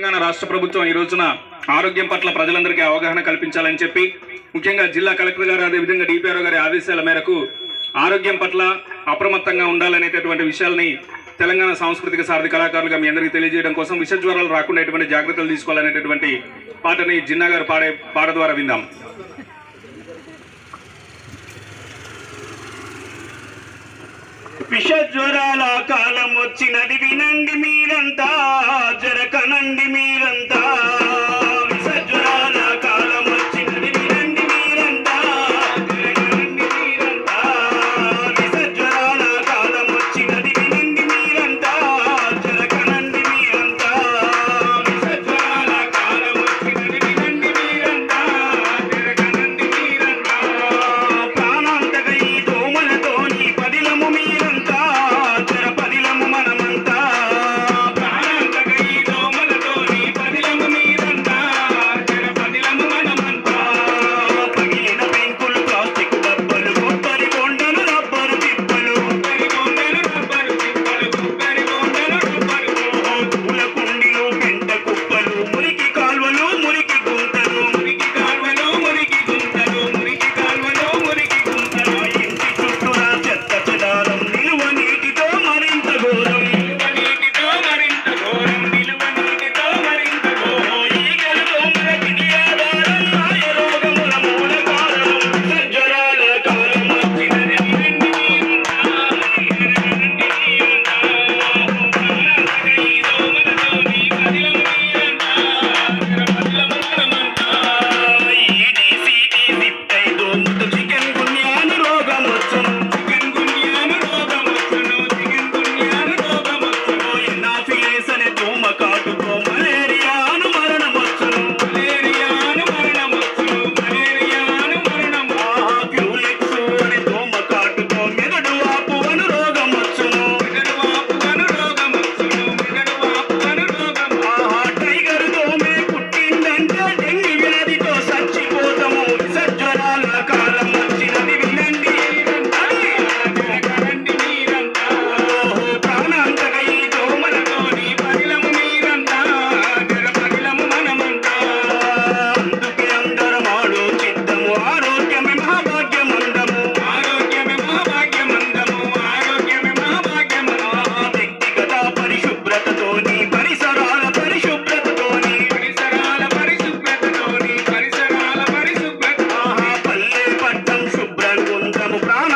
తెలంగాణ రాష్ట్ర ప్రభుత్వం ఈ రోజున ఆరోగ్యం పట్ల ప్రజలందరికీ అవగాహన కల్పించాలని చెప్పి ముఖ్యంగా జిల్లా కలెక్టర్ గారు అదేవిధంగా డిపిఆర్ఓ గారి ఆదేశాల మేరకు ఆరోగ్యం పట్ల అప్రమత్తంగా ఉండాలనేటటువంటి విషయాల్ని తెలంగాణ సాంస్కృతిక సారథి కళాకారులుగా మీ అందరికీ తెలియజేయడం కోసం విష జ్వరాలు రాకుండా ఎటువంటి జాగ్రత్తలు తీసుకోవాలనేటటువంటి పాటని జిన్నా గారు పాడే పాట ద్వారా విందాం. విష జ్వరాల కాలం వచ్చినది వినండి మీరంతా. జరకనండి మీరంతా प्राण